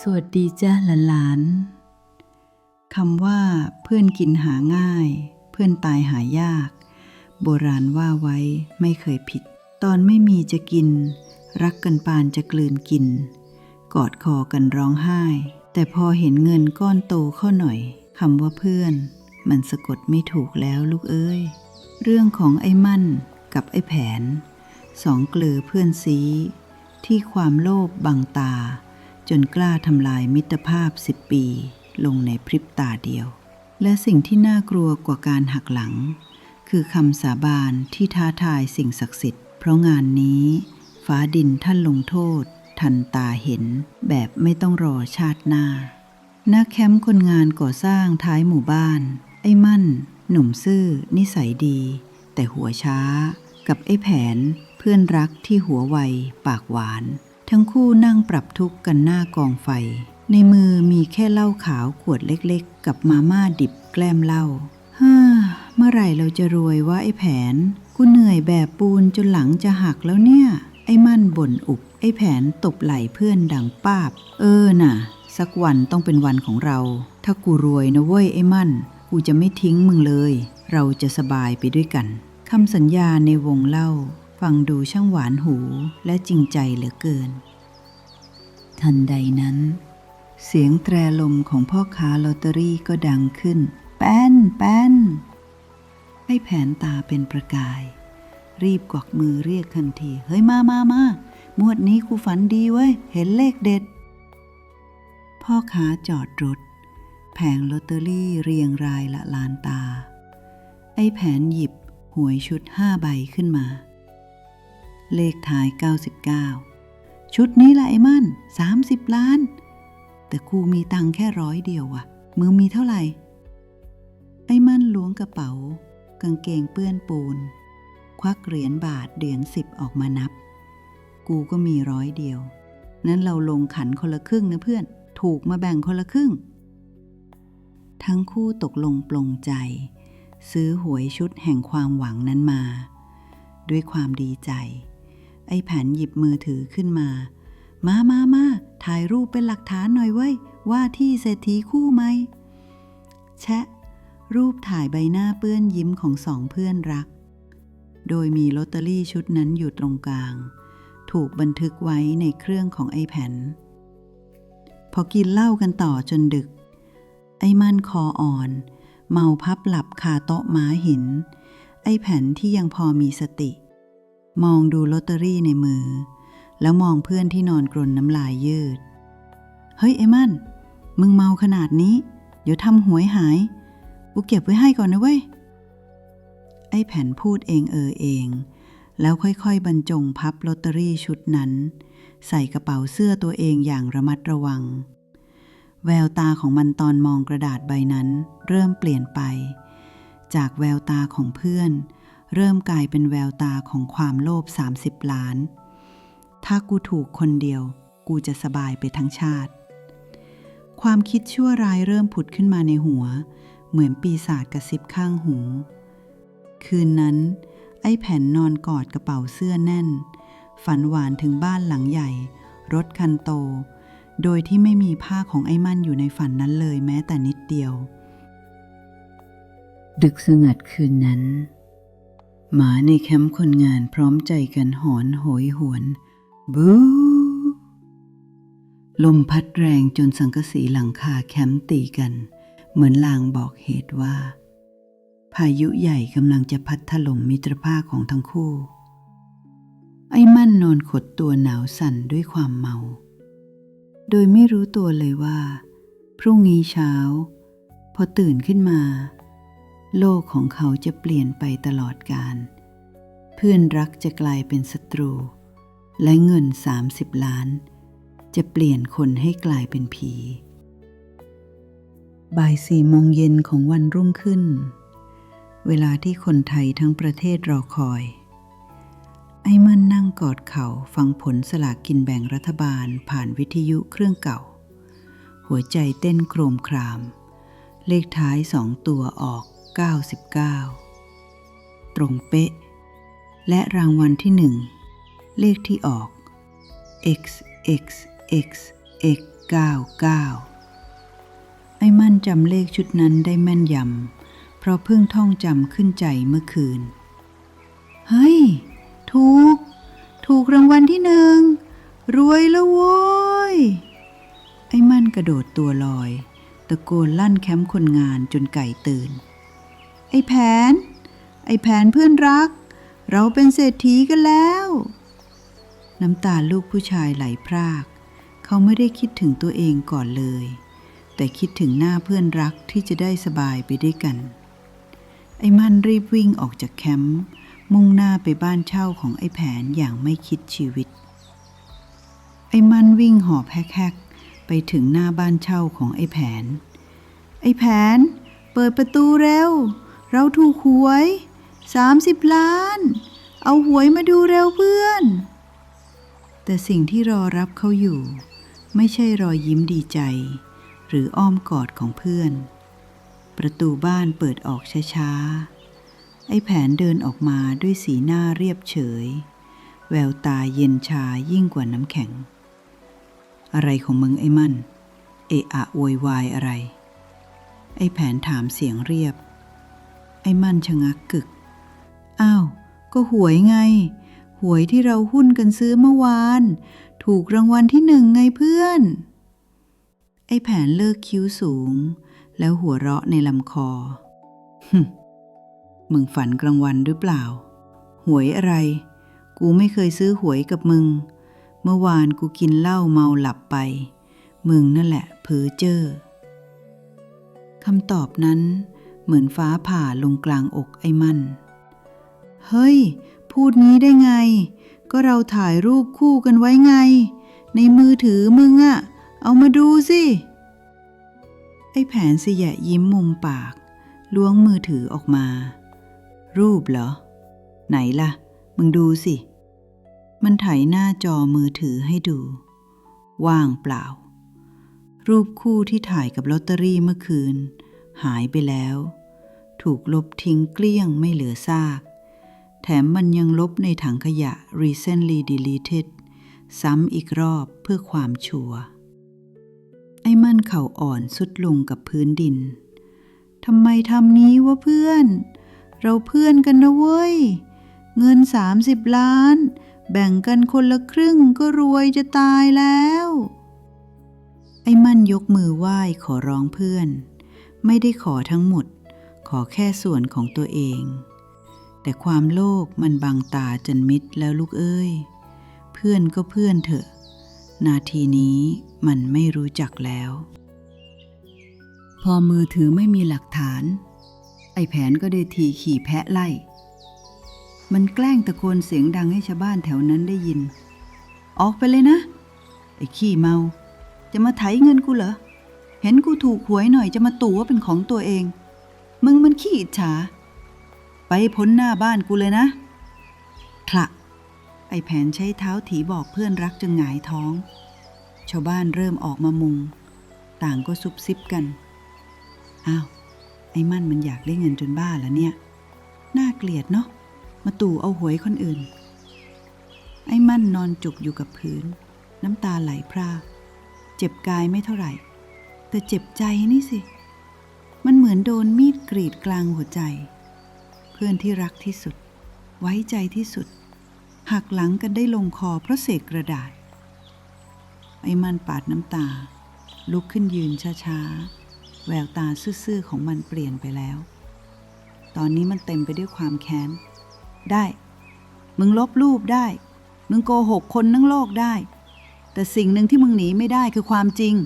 สวัสดีจ้าหลานๆคำว่าเพื่อนกินหาง่าย เพื่อนตายหายาก โบราณว่าไว้ไม่เคยผิด ตอนไม่มีจะกิน รักกันปานจะกลืนกิน กอดคอกันร้องไห้ แต่พอเห็นเงินก้อนโตเข้าหน่อยคำว่าเพื่อน มันสะกดไม่ถูกแล้วลูกเอ้ย เรื่องของไอ้มั่นกับไอ้แผน สองเกลือเพื่อนซีที่ความโลภบังตา จนกล้าทำลายมิตรภาพสิบปี ลงในพริบตาเดียว และสิ่งที่น่ากลัวกว่าการหักหลัง คือคำสาบานที่ท้าทายสิ่งศักดิ์สิทธิ์ เพราะงานนี้ฟ้าดินท่านลงโทษ ทันตาเห็นแบบไม่ต้องรอชาติหน้าหน้าแคมป์คนงานก่อสร้างท้ายหมู่บ้าน ไอ้มั่น หนุ่มซื่อ นิสัยดี แต่หัวช้า กับไอ้แผน เพื่อนรักที่หัวไว ปากหวาน ทั้งคู่นั่งปรับทุกข์กันหน้ากองไฟ ในมือมีแค่เหล้าขาวขวดเล็กๆ กับมาม่าดิบแกล้มเหล้าฮ่าเมื่อไหร่เราจะรวยว่าไอ้แผน กูเหนื่อยแบบปูนจนหลังจะหักแล้วเนี่ย ไอ้มั่นบ่นอุบ ไอ้แผนตบไหล่เพื่อนดังป้าบ เออน่ะ สักวันต้องเป็นวันของเรา ถ้ากูรวยนะเว้ยไอ้มั่น กูจะไม่ทิ้งมึงเลย เราจะสบายไปด้วยกันคำสัญญาในวงเล่า ฟังดูช่างหวานหูและจริงใจเหลือเกิน ทันใดนั้น เสียงแตรลมของพ่อค้าลอตเตอรี่ก็ดังขึ้น แป้น แป้น ให้แผนตาเป็นประกาย รีบกวักมือเรียกทันที เฮ้ยมามามามวดนี้กูฝันดีเว้ย เห็นเลขเด็ด พ่อค้าจอดรถ แผงลอตเตอรี่เรียงรายละลานตา ไอ้แผนหยิบหวยชุดห้าใบขึ้นมา เลขท้าย 99 ชุดนี้ละไอ้มั่น 30 ล้าน แต่กูมีตังค์แค่ร้อยเดียววะมึงมีเท่าไหร่ ไอ้มั่นล้วงกระเป๋า กางเกงเปื้อนปูน ควักเหรียญบาทเหรียญสิบออกมานับ กูก็มีร้อยเดียว นั้นเราลงขันคนละครึ่งนะเพื่อน ถูกมาแบ่งคนละครึ่ง ทั้งคู่ตกลงปลงใจ ซื้อหวยชุดแห่งความหวังนั้นมา ด้วยความดีใจ ไอ้แผนหยิบมือถือขึ้นมา มามามาถ่ายรูปเป็นหลักฐานหน่อยเว้ย ว่าที่เศรษฐีคู่ไหม แชะ รูปถ่ายใบหน้าเปื้อนยิ้มของสองเพื่อนรัก โดยมีลอตเตอรี่ชุดนั้นอยู่ตรงกลาง ถูกบันทึกไว้ในเครื่องของไอ้แผ่นพอกินเหล้ากันต่อจนดึก ไอ้มันคออ่อน เมาพับหลับคาโต๊ะม้าหิน ไอ้แผ่นที่ยังพอมีสติ มองดูลอตเตอรี่ในมือ แล้วมองเพื่อนที่นอนกรนน้ำลายยืด เฮ้ยไอ้มัน มึงเมาขนาดนี้ เดี๋ยวทำหวยหาย กูเก็บไว้ให้ก่อนนะเว้ย ไอ้แผ่นพูดเองเออเอง แล้วค่อยๆบรรจงพับลอตเตอรี่ชุดนั้น ใส่กระเป๋าเสื้อตัวเองอย่างระมัดระวัง แววตาของมันตอนมองกระดาษใบนั้น เริ่มเปลี่ยนไป จากแววตาของเพื่อน เริ่มกลายเป็นแววตาของความโลภ30 ล้าน ถ้ากูถูกคนเดียว กูจะสบายไปทั้งชาติ ความคิดชั่วร้ายเริ่มผุดขึ้นมาในหัว เหมือนปีศาจกระซิบข้างหู คืนนั้น ไอ้แผ่นนอนกอดกระเป๋าเสื้อแน่น ฝันหวานถึงบ้านหลังใหญ่ รถคันโต โดยที่ไม่มีผ้าของไอ้มั่นอยู่ในฝันนั้นเลยแม้แต่นิดเดียว ดึกสงัดคืนนั้น หมาในแคมป์คนงานพร้อมใจกันหอนโหยหวน บูลมพัดแรงจนสังกะสีหลังคาแคมป์ตีกัน เหมือนลางบอกเหตุว่า พายุใหญ่กำลังจะพัดถล่มมิตรภาพของทั้งคู่ ไอ้มั่นนอนขดตัวหนาวสั่นด้วยความเมา โดยไม่รู้ตัวเลยว่า พรุ่งนี้เช้า พอตื่นขึ้นมา โลกของเขาจะเปลี่ยนไปตลอดกาลเพื่อนรักจะกลายเป็นศัตรู และเงิน 30 ล้าน จะเปลี่ยนคนให้กลายเป็นผี บ่ายสี่โมงเย็นของวันรุ่งขึ้น เวลาที่คนไทยทั้งประเทศรอคอย ไอ้มันนั่งกอดเข่าฟังผลสลากกินแบ่งรัฐบาลผ่านวิทยุเครื่องเก่า หัวใจเต้นโครมคราม เลขท้ายสองตัวออก 99 ตรงเป๊ะ และรางวัลที่หนึ่งเลขที่ออก x x x x ไอ้มั่นจำเลขชุดนั้นได้แม่นยำ เพราะเพิ่งท่องจำขึ้นใจเมื่อคืน เฮ้ย ถูก ถูกรางวัลที่หนึ่ง รวยแล้วโว้ย ไอ้มั่นกระโดดตัวลอย ตะโกนลั่นแคมป์คนงานจนไก่ตื่น อ้แผน ไอ้แผนเพื่อนรัก เราเป็นเศรษฐีกันแล้ว น้ำตาลูกผู้ชายไหลพราก เขาไม่ได้คิดถึงตัวเองก่อนเลย แต่คิดถึงหน้าเพื่อนรักที่จะได้สบายไปด้วยกัน ไอ้มันรีบวิ่งออกจากแคมป์มุ่งหน้าไปบ้านเช่าของไอ้แผนอย่างไม่คิดชีวิต ไอ้มันวิ่งหอบแฮกๆไปถึงหน้าบ้านเช่าของไอ้แผน ไอ้แผน เปิดประตูเร็ว เราถูกหวย 30 ล้าน เอาหวยมาดูเร็วเพื่อน แต่สิ่งที่รอรับเขาอยู่ ไม่ใช่รอยยิ้มดีใจ หรืออ้อมกอดของเพื่อน ประตูบ้านเปิดออกช้าๆ ไอ้แผนเดินออกมาด้วยสีหน้าเรียบเฉย แววตาเย็นชายิ่งกว่าน้ำแข็ง อะไรของมึงไอ้มั่น เอะอะโวยวายอะไร ไอ้แผนถามเสียงเรียบ ไอ้มั่นชะงักกึก อ้าว ก็หวยไง หวยที่เราหุ้นกันซื้อเมื่อวาน ถูกรางวัลที่หนึ่งไงเพื่อน ไอ้แผนเลิกคิ้วสูง แล้วหัวเราะในลำคอฮึมมึงฝันกลางวันหรือเปล่า หวยอะไร กูไม่เคยซื้อหวยกับมึง เมื่อวานกูกินเหล้าเมาหลับไป มึงนั่นแหละเพ้อเจ้อคำตอบนั้น เหมือนฟ้าผ่าลงกลางอกไอ้มันเฮ้ย พูดงี้ได้ไง ก็เราถ่ายรูปคู่กันไว้ไง ในมือถือมึงอะเอามาดูสิ ไอ้แผนเสยะยิ้มมุมปาก ล้วงมือถือออกมา รูปเหรอ ไหนล่ะ มึงดูสิ มันไถหน้าจอมือถือให้ดู ว่างเปล่า รูปคู่ที่ถ่ายกับลอตเตอรี่เมื่อคืน หายไปแล้ว ถูกลบทิ้งเกลี้ยงไม่เหลือซาก แถมมันยังลบในถังขยะ recently deleted ซ้ำอีกรอบเพื่อความชัวร์ไอ้มันเข่าอ่อนสุดลงกับพื้นดินทำไมทำนี้วะเพื่อน เราเพื่อนกันนะเว้ย เงิน 30 ล้าน แบ่งกันคนละครึ่งก็รวยจะตายแล้ว ไอ้มั่นยกมือไหว้ขอร้องเพื่อน ไม่ได้ขอทั้งหมด ขอแค่ส่วนของตัวเอง แต่ความโลภมันบังตาจนมิดแล้วลูกเอ้ย เพื่อนก็เพื่อนเถอะ นาทีนี้มันไม่รู้จักแล้ว พอมือถือไม่มีหลักฐาน ไอ้แผนก็ได้ทีขี่แพะไล่ มันแกล้งตะโกนเสียงดังให้ชาวบ้านแถวนั้นได้ยิน ออกไปเลยนะ ไอ้ขี้เมา จะมาไถเงินกูเหรอ เห็นกูถูกหวยหน่อยจะมาตู่ว่าเป็นของตัวเอง มึงมันขี้อิจฉา ไปพ้นหน้าบ้านกูเลยนะคละไอ้แผนใช้เท้าถีบอกเพื่อนรักจนหงายท้อง ชาวบ้านเริ่มออกมามุง ต่างก็ซุบซิบกัน อ้าว ไอ้มั่นมันอยากได้เงินจนบ้าแล้วเนี่ย น่าเกลียดเนาะ มาตู่เอาหวยคนอื่น ไอ้มั่นนอนจุกอยู่กับพื้น น้ำตาไหลพรากเจ็บกายไม่เท่าไหร่ แต่เจ็บใจนี่สิ มันเหมือนโดนมีดกรีดกลางหัวใจ เพื่อนที่รักที่สุด ไว้ใจที่สุด หักหลังกันได้ลงคอเพราะเศษกระดาษ ไอ้มันปาดน้ำตา ลุกขึ้นยืนช้าๆ แววตาซื่อๆของมันเปลี่ยนไปแล้ว ตอนนี้มันเต็มไปด้วยความแค้น ได้ มึงลบรูปได้ มึงโกหกคนทั้งโลกได้ แต่สิ่งหนึ่งที่มึงหนีไม่ได้คือความจริง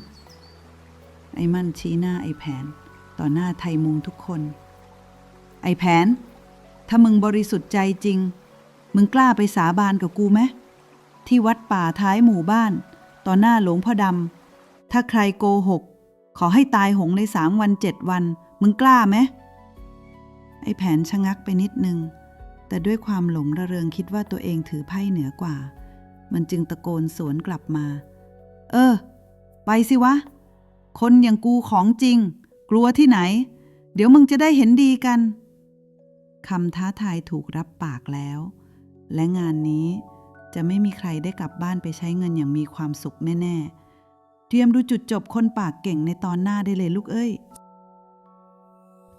ไอ้มั่นชี้หน้าไอ้แผน ต่อหน้าไทยมุงทุกคน ไอ้แผน ถ้ามึงบริสุทธิ์ใจจริง มึงกล้าไปสาบานกับกูไหมที่วัดป่าท้ายหมู่บ้าน ต่อหน้าหลวงพ่อดำถ้าใครโกหก ขอให้ตายหงในสามวันเจ็ดวัน มึงกล้าไหมไอ้แผนชะงักไปนิดนึง แต่ด้วยความหลงระเริงคิดว่าตัวเองถือไพ่เหนือกว่า มันจึงตะโกนสวนกลับมา เออ ไปสิวะ คนอย่างกูของจริง กลัวที่ไหน เดี๋ยวมึงจะได้เห็นดีกันคำท้าทายถูกรับปากแล้ว และงานนี้จะไม่มีใครได้กลับบ้านไปใช้เงินอย่างมีความสุขแน่ ๆ เตรียมดูจุดจบคนปากเก่งในตอนหน้าได้เลยลูกเอ้ย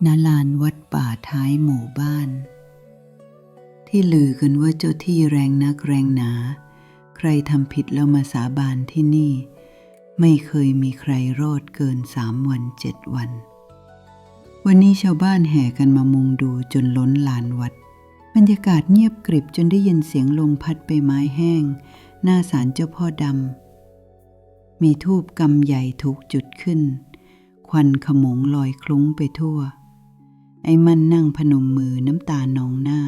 นาลานวัดป่าท้ายหมู่บ้าน ที่ลือกันว่าเจ้าที่แรงนักแรงหนา ใครทำผิดแล้วมาสาบานที่นี่ ไม่เคยมีใครรอดเกินสามวันเจ็ดวัน วันนี้ชาวบ้านแห่กันมามุงดูจนล้นลานวัด บรรยากาศเงียบกริบจนได้ยินเสียงลมพัดใบไม้แห้ง หน้าศาลเจ้าพ่อดำ มีทูบกำใหญ่ถูกจุดขึ้น ควันขมงลอยคลุ้งไปทั่ว ไอ้มันนั่งพนมมือน้ำตานองหน้า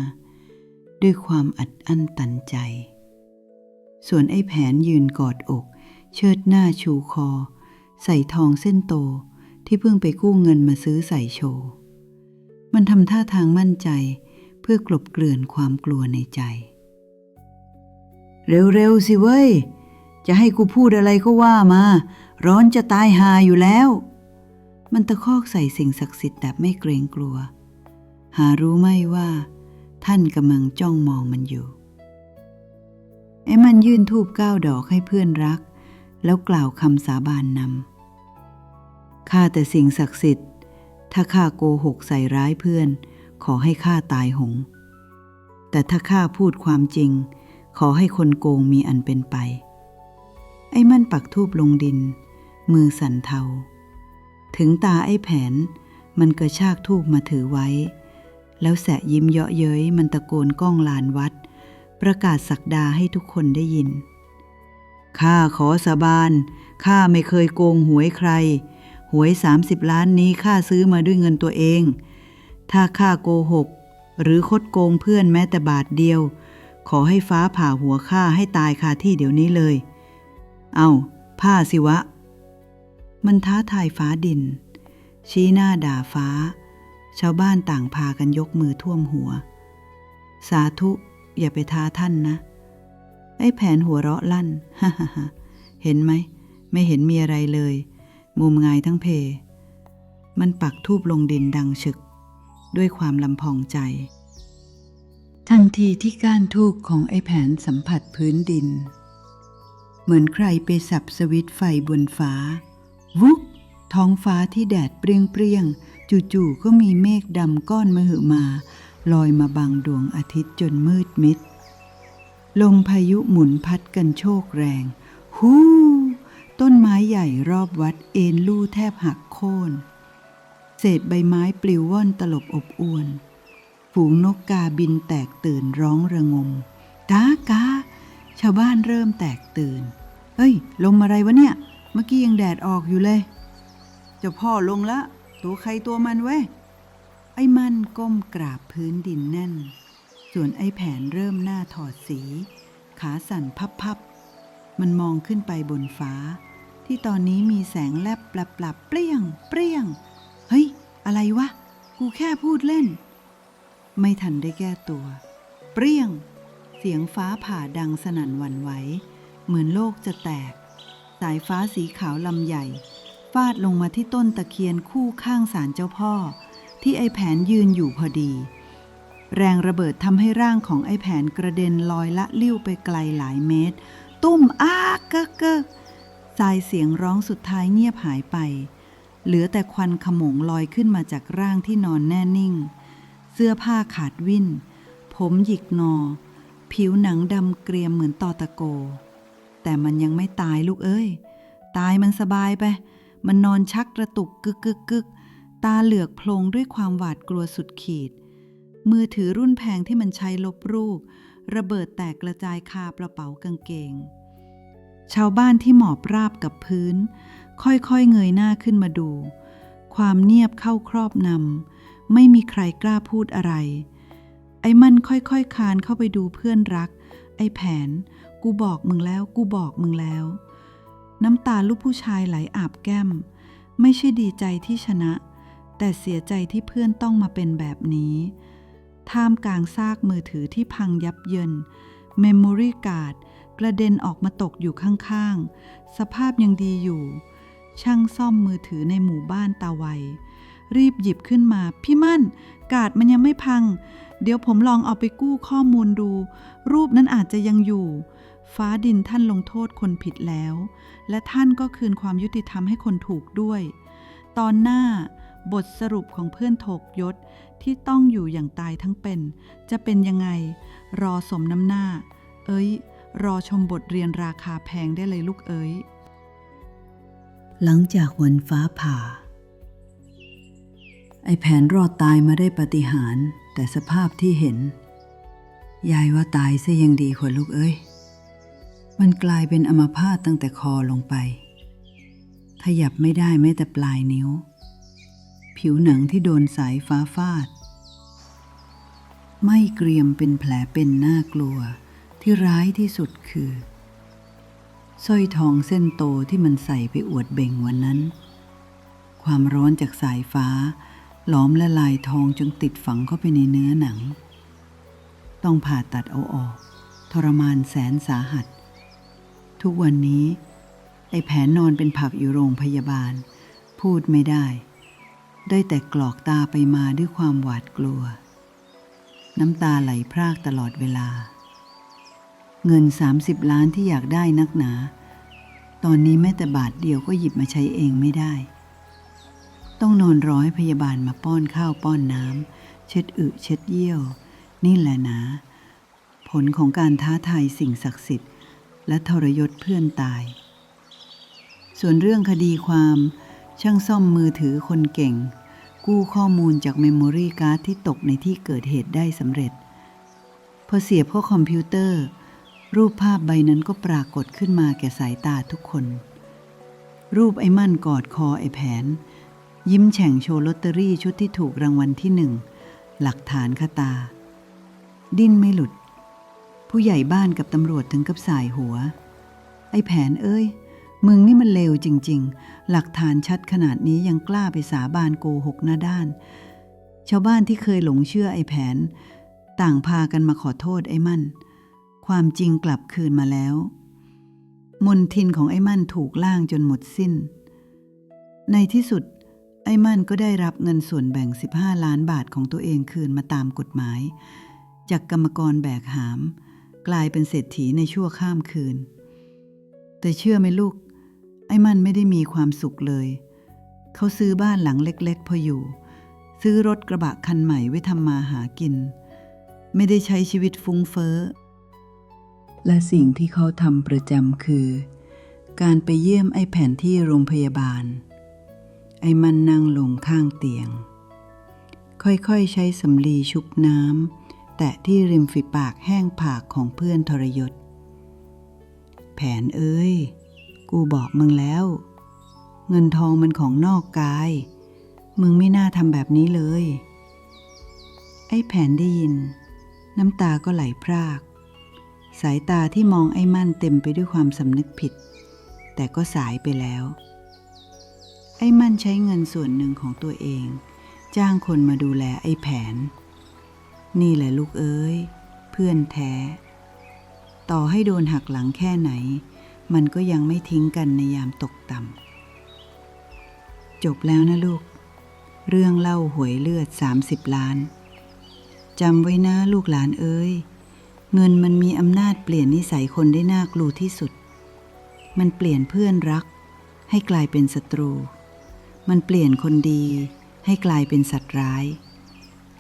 ด้วยความอัดอั้นตันใจ ส่วนไอ้แผนยืนกอดอก เชิดหน้าชูคอ ใส่ทองเส้นโตที่เพิ่งไปกู้เงินมาซื้อใส่โชว์มันทำท่าทางมั่นใจเพื่อกลบเกลื่อนความกลัวในใจ เร็วๆสิเว้ย จะให้กูพูดอะไรก็ว่ามา ร้อนจะตายหาอยู่แล้ว มันตะคอกใส่สิ่งศักดิ์สิทธิ์แบบไม่เกรงกลัว หารู้ไหมว่า ท่านกำลังจ้องมองมันอยู่ไอ้มันยื่นทูบเก้าดอกให้เพื่อนรัก แล้วกล่าวคำสาบานนำข้าแต่สิ่งศักดิ์สิทธิ์ ถ้าข้าโกหกใส่ร้ายเพื่อน ขอให้ข้าตายหง แต่ถ้าข้าพูดความจริง ขอให้คนโกงมีอันเป็นไป ไอ้มันปักทูบลงดิน มือสั่นเทา ถึงตาไอ้แผน มันกระชากทูบมาถือไว้ แล้วแสะยิ้มเยาะเย้ยมันตะโกนก้องลานวัด ประกาศสักดาให้ทุกคนได้ยิน ข้าขอสาบานข้าไม่เคยโกงหวยใคร หวย 30 ล้านนี้ข้าซื้อมาด้วยเงินตัวเอง ถ้าข้าโกหก หรือคดโกงเพื่อนแม้แต่บาทเดียว ขอให้ฟ้าผ่าหัวข้าให้ตายคาที่เดี๋ยวนี้เลย เอาผ้าสิวะ มันท้าทายฟ้าดิน ชี้หน้าด่าฟ้า ชาวบ้านต่างพากันยกมือท่วมหัว สาธุอย่าไปท้าท่านนะ ไอ้แผนหัวเราะลั่น ฮ่าฮ่าเห็นไหม ไม่เห็นมีอะไรเลย มุมงายทั้งเพ มันปักทูบลงดินดังฉึก ด้วยความลำพองใจ ทันทีที่ก้านทูบของไอ้แผนสัมผัสพื้นดิน เหมือนใครไปสับสวิตไฟบนฟ้า วุกท้องฟ้าที่แดดเปรี้ยงๆจู่ๆก็มีเมฆดำก้อนมหึมา ลอยมาบังดวงอาทิตย์จนมืดมิด ลมพายุหมุนพัดกันโชกแรง ฮู้ ต้นไม้ใหญ่รอบวัดเอ็นลู่แทบหักโค่น เศษใบไม้ปลิวว่อนตลบอบอวน ฝูงนกกาบินแตกตื่นร้องระงม กากา ชาวบ้านเริ่มแตกตื่น เฮ้ย ลมอะไรวะเนี่ย เมื่อกี้ยังแดดออกอยู่เลยจ้าพ่อลงละ ตัวใครตัวมันเว้ย ไอ้มันก้มกราบพื้นดินแน่น ส่วนไอ้แผนเริ่มหน้าถอดสี ขาสั่นพับๆ มันมองขึ้นไปบนฟ้า ที่ตอนนี้มีแสงแลบปลับปลับเปรี้ยง เปรี้ยง เฮ้ย อะไรวะ กูแค่พูดเล่น ไม่ทันได้แก้ตัว เปรี้ยง เสียงฟ้าผ่าดังสนั่นหวั่นไหว เหมือนโลกจะแตก สายฟ้าสีขาวลำใหญ่ฟาดลงมาที่ต้นตะเคียนคู่ข้างศาลเจ้าพ่อ ที่ไอ้แผนยืนอยู่พอดี แรงระเบิดทำให้ร่างของไอ้แผนกระเด็นลอยละลิ้วไปไกลหลายเมตร ตุ้มอ้าเกอะเกอะสายเสียงร้องสุดท้ายเงียบหายไป เหลือแต่ควันขมงลอยขึ้นมาจากร่างที่นอนแน่นิ่ง เสื้อผ้าขาดวิ่น ผมหยิกงอ ผิวหนังดำเกรียมเหมือนตอตะโก แต่มันยังไม่ตายลูกเอ้ย ตายมันสบายไป มันนอนชักกระตุกกึกกึกกึกตาเหลือกโพลงด้วยความหวาดกลัวสุดขีด มือถือรุ่นแพงที่มันใช้ลบรูป ระเบิดแตกกระจายคากระเป๋ากางเกง ชาวบ้านที่หมอบราบกับพื้น ค่อยๆเงยหน้าขึ้นมาดู ความเงียบเข้าครอบนำไม่มีใครกล้าพูดอะไร ไอ้มันค่อยๆคานเข้าไปดูเพื่อนรัก ไอ้แผน กูบอกมึงแล้วกูบอกมึงแล้ว น้ำตาลูกผู้ชายไหลอาบแก้ม ไม่ใช่ดีใจที่ชนะ แต่เสียใจที่เพื่อนต้องมาเป็นแบบนี้ ท่ามกลางซากมือถือที่พังยับเยินเมมโมรี่การ์ดกระเด็นออกมาตกอยู่ข้างๆ สภาพยังดีอยู่ ช่างซ่อมมือถือในหมู่บ้านตาไว รีบหยิบขึ้นมา พี่มั่น การ์ดมันยังไม่พัง เดี๋ยวผมลองเอาไปกู้ข้อมูลดู รูปนั้นอาจจะยังอยู่ ฟ้าดินท่านลงโทษคนผิดแล้ว และท่านก็คืนความยุติธรรมให้คนถูกด้วย ตอนหน้า บทสรุปของเพื่อนโถกยศที่ต้องอยู่อย่างตายทั้งเป็น จะเป็นยังไง รอสมน้ำหน้า เอ้ย รอชมบทเรียนราคาแพงได้เลยลูกเอ้ย หลังจากวันฟ้าผ่า ไอแผนรอดตายมาได้ปฏิหาร แต่สภาพที่เห็น ยายว่าตายซะยังดีกว่าลูกเอ้ย มันกลายเป็นอัมพาตตั้งแต่คอลงไป ขยับไม่ได้แม้แต่ปลายนิ้ว ผิวหนังที่โดนสายฟ้าฟาด ไม่เกรียมเป็นแผลเป็นน่ากลัวที่ร้ายที่สุดคือสร้อยทองเส้นโตที่มันใส่ไปอวดเบ่งวันนั้น ความร้อนจากสายฟ้า หลอมละลายทองจนติดฝังเข้าไปในเนื้อหนัง ต้องผ่าตัดเอาออก ทรมานแสนสาหัส ทุกวันนี้ ไอ้แผนนอนเป็นผักอยู่โรงพยาบาล พูดไม่ได้ ได้แต่กรอกตาไปมาด้วยความหวาดกลัว น้ำตาไหลพรากตลอดเวลา เงิน 30 ล้านที่อยากได้นักหนา ตอนนี้แม้แต่บาทเดียวก็หยิบมาใช้เองไม่ได้ ต้องนอนรอให้พยาบาลมาป้อนข้าวป้อนน้ำเช็ดอึเช็ดเยี่ยว นี่แหละนะ ผลของการท้าทายสิ่งศักดิ์สิทธิ์ และทรยศเพื่อนตาย ส่วนเรื่องคดีความ ช่างซ่อมมือถือคนเก่ง กู้ข้อมูลจากเมมโมรี่การ์ดที่ตกในที่เกิดเหตุได้สำเร็จ พอเสียบเข้าคอมพิวเตอร์ รูปภาพใบนั้นก็ปรากฏขึ้นมาแก่สายตาทุกคน รูปไอ้มั่นกอดคอไอ้แผน ยิ้มแฉ่งโชว์ลอตเตอรี่ชุดที่ถูกรางวัลที่หนึ่ง หลักฐานคาตา ดิ้นไม่หลุด ผู้ใหญ่บ้านกับตำรวจถึงกับสายหัว ไอ้แผนเอ้ย มึงนี่มันเลวจริง ๆ หลักฐานชัดขนาดนี้ยังกล้าไปสาบานโกหกหน้าด้าน ชาวบ้านที่เคยหลงเชื่อไอ้แผน ต่างพากันมาขอโทษไอ้มั่น ความจริงกลับคืนมาแล้ว มนทินของไอ้มั่นถูกล่างจนหมดสิ้น ในที่สุดไอ้มั่นก็ได้รับเงินส่วนแบ่ง 15 ล้านบาทของตัวเองคืนมาตามกฎหมาย จากกรรมกรแบกหาม กลายเป็นเศรษฐีในชั่วข้ามคืน แต่เชื่อไหมลูก ไอ้มันไม่ได้มีความสุขเลย เขาซื้อบ้านหลังเล็กๆ พออยู่ ซื้อรถกระบะคันใหม่ไว้ทำมาหากิน ไม่ได้ใช้ชีวิตฟุ้งเฟ้อ และสิ่งที่เขาทำประจำคือ การไปเยี่ยมไอ้แผนที่โรงพยาบาล ไอ้มันนั่งลงข้างเตียง ค่อยๆ ใช้สำลีชุบน้ำแตะที่ริมฝีปากแห้งผากของเพื่อนทรยศ แผนเอ้ย กูบอกมึงแล้ว เงินทองมันของนอกกาย มึงไม่น่าทำแบบนี้เลย ไอ้แผนได้ยิน น้ำตาก็ไหลพราก สายตาที่มองไอ้มั่นเต็มไปด้วยความสำนึกผิด แต่ก็สายไปแล้ว ไอ้มั่นใช้เงินส่วนหนึ่งของตัวเอง จ้างคนมาดูแลไอ้แผน นี่แหละลูกเอ้ย เพื่อนแท้ ต่อให้โดนหักหลังแค่ไหน มันก็ยังไม่ทิ้งกันในยามตกต่ำจบแล้วนะลูก เรื่องเล่าหวยเลือด 30 ล้านจำไว้นะลูกหลานเอ้ย เงินมันมีอำนาจเปลี่ยนนิสัยคนได้น่ากลัวที่สุด มันเปลี่ยนเพื่อนรัก ให้กลายเป็นศัตรู มันเปลี่ยนคนดีให้กลายเป็นสัตว์ร้าย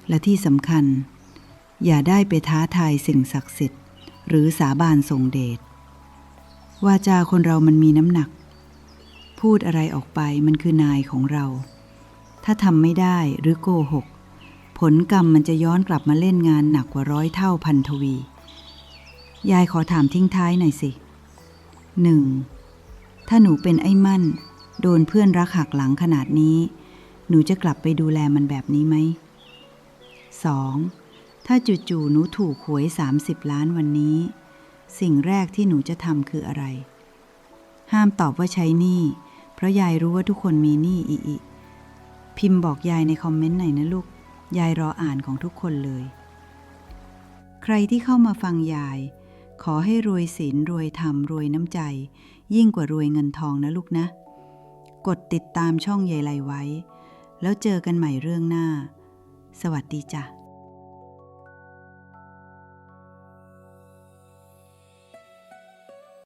และที่สำคัญ อย่าได้ไปท้าทายสิ่งศักดิ์สิทธิ์ หรือสาบานทรงเดช วาจาคนเรามันมีน้ำหนัก พูดอะไรออกไปมันคือนายของเรา ถ้าทำไม่ได้หรือโกหก ผลกรรมมันจะย้อนกลับมาเล่นงานหนักกว่าร้อยเท่าพันทวี ยายขอถามทิ้งท้ายหน่อยสิหนึ่งถ้าหนูเป็นไอ้มั่น โดนเพื่อนรักหักหลังขนาดนี้ หนูจะกลับไปดูแลมันแบบนี้ไหม 2. ถ้าจู่ๆหนูถูกหวย 30 ล้านวันนี้ สิ่งแรกที่หนูจะทำคืออะไร ห้ามตอบว่าใช้หนี้ เพราะยายรู้ว่าทุกคนมีหนี้อีอีพิมพ์บอกยายในคอมเมนต์หน่อยนะลูก ยายรออ่านของทุกคนเลย ใครที่เข้ามาฟังยาย ขอให้รวยศีลรวยธรรมรวยน้ำใจ ยิ่งกว่ารวยเงินทองนะลูกนะ กดติดตามช่องยายไลไว้ แล้วเจอกันใหม่เรื่องหน้า สวัสดีจ้ะ